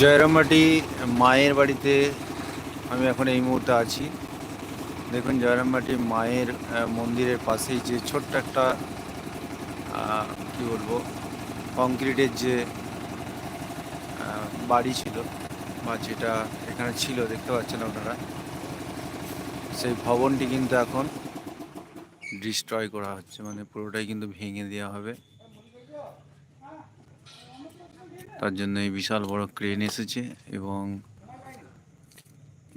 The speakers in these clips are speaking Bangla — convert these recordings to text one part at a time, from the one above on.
জয়রামবাটি মায়ের বাড়িতে আমি এখন এই মুহূর্তে আছি। দেখুন, জয়রামবাটি মায়ের মন্দিরের পাশেই যে ছোট্ট একটা কি বলব, কংক্রিটের যে বাড়ি ছিল বা যেটা এখানে ছিল, দেখতে পাচ্ছেন আপনারা, সেই ভবনটি কিন্তু এখন ডিস্ট্রয় করা হচ্ছে মানে পুরোটাই কিন্তু ভেঙে দেওয়া হবে। তার জন্য এই বিশাল বড় ক্রেন এসেছে এবং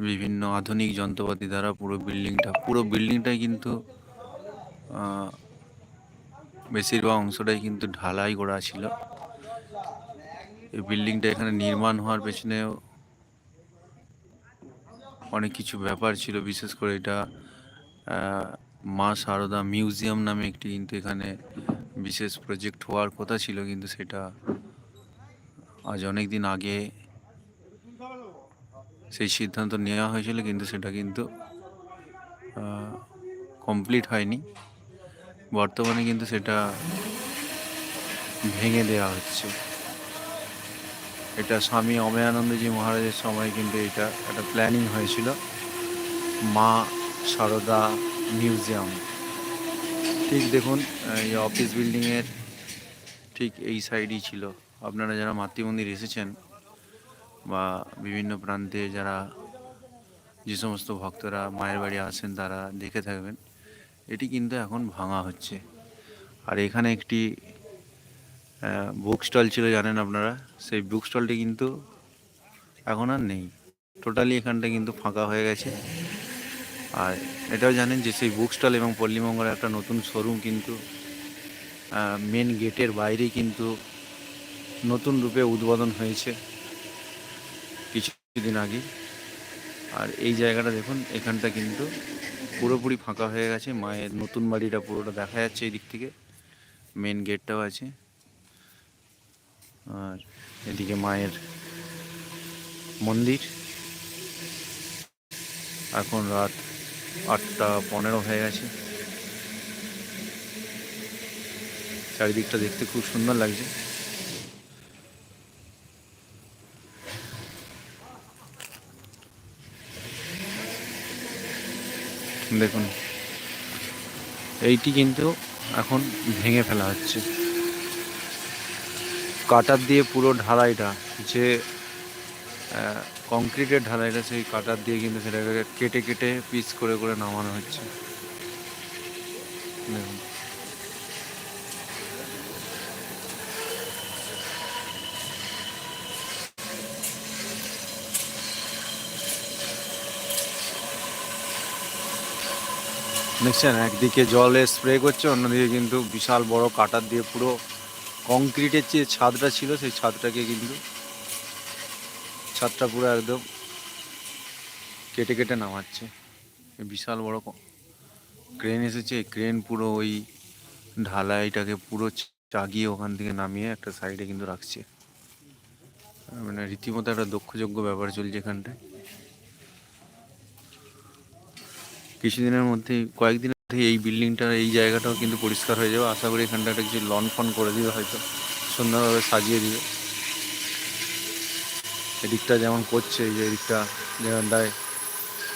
বিভিন্ন আধুনিক যন্ত্রপাতি দ্বারা পুরো বিল্ডিংটা, পুরো বিল্ডিংটাই কিন্তু বেশিরভাগ অংশটাই কিন্তু ঢালাই করা ছিল। এই বিল্ডিংটা এখানে নির্মাণ হওয়ার পেছনেও অনেক কিছু ব্যাপার ছিল, বিশেষ করে এটা মা সারদা মিউজিয়াম নামে একটি কিন্তু এখানে বিশেষ প্রজেক্ট হওয়ার কথা ছিল, কিন্তু সেটা আজ অনেক দিন আগে সেই সিদ্ধান্ত নেওয়া হয়েছিল, কিন্তু সেটা কিন্তু কমপ্লিট হয়নি। বর্তমানে কিন্তু সেটা ভেঙে দেওয়া হচ্ছে। এটা স্বামী অময়ানন্দজি মহারাজের সময় কিন্তু এটা একটা প্ল্যানিং হয়েছিল। মা সারদা মিউজিয়াম ঠিক দেখুন এই অফিস বিল্ডিংয়ের ঠিক এই সাইডই ছিল। আপনারা যারা মাতৃমন্দির এসেছেন বা বিভিন্ন প্রান্তে যারা যে সমস্ত ভক্তরা মায়ের বাড়ি আসেন তারা দেখে থাকবেন, এটি কিন্তু এখন ভাঙা হচ্ছে। আর এখানে একটি বুক স্টল ছিল, জানেন আপনারা? সেই বুক স্টলটি কিন্তু এখন আর নেই। টোটালি এখানটা কিন্তু ফাঁকা হয়ে গেছে। আর এটাও জানেন যে সেই বুক স্টল এবং পল্লীমঙ্গলের একটা নতুন শোরুম কিন্তু মেন গেটের বাইরে কিন্তু নতুন রূপে উদ্বোধন হয়েছে কিছুদিন আগে আর এই জায়গাটা দেখুন, এখানটা কিন্তু পুরোপুরি ফাঁকা হয়ে গেছে। মায়ের নতুন বাড়িটা পুরোটা দেখা যাচ্ছে এই দিক থেকে। মেন গেটটাও আছে। আর এদিকে মায়ের মন্দির। এখন রাত আটটা পনেরো হয়ে গেছে। চারিদিকটা দেখতে খুব সুন্দর লাগছে। দেখুন। এইটি কিন্তু এখন ভেঙে ফেলা হচ্ছে। কাটার দিয়ে পুরো ঢালাইটা যে কংক্রিটের ঢালাইটা সেই কাটার দিয়ে কিন্তু সেটাকে কেটে কেটে পিস করে করে নামানো হচ্ছে। দেখুন। দেখছেন? একদিকে জলে স্প্রে করছে, অন্যদিকে কিন্তু বিশাল বড় কাটার দিয়ে পুরো কংক্রিটের যে ছাদটা ছিল, সেই ছাদটাকে কিন্তু ছাদটা পুরো একদম কেটে কেটে নামাচ্ছে। বিশাল বড় ক্রেন এসেছে। ক্রেন পুরো ওই ঢালাইটাকে পুরো চাগিয়ে ওখান থেকে নামিয়ে একটা সাইডে কিন্তু রাখছে। মানে রীতিমতো একটা দক্ষযোগ্য ব্যাপার চলছে এখানটায়। কিছুদিনের মধ্যেই, কয়েকদিনের মধ্যে এই বিল্ডিংটা এই জায়গাটাও কিন্তু পরিষ্কার হয়ে যাবে। আশা করি এখানটা একটা কিছু লন ফন করে দিবে হয়তো। সুন্দরভাবে সাজিয়ে দিবে। এদিকটা যেমন করছে যে এদিকটা যেখানটায়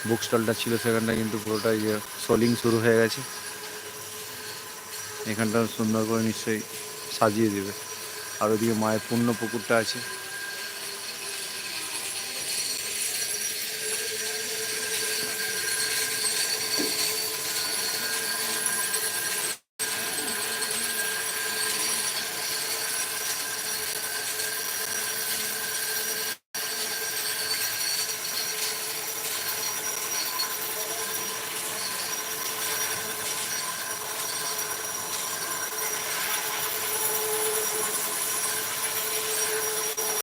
বুক স্টলটা ছিল সেখানটা কিন্তু পুরোটাই যে সোলিং শুরু হয়ে গেছে। এখানটা সুন্দর করে নিশ্চয়ই সাজিয়ে দেবে। আর ওদিকে মায়ের পূর্ণ পুকুরটা আছে।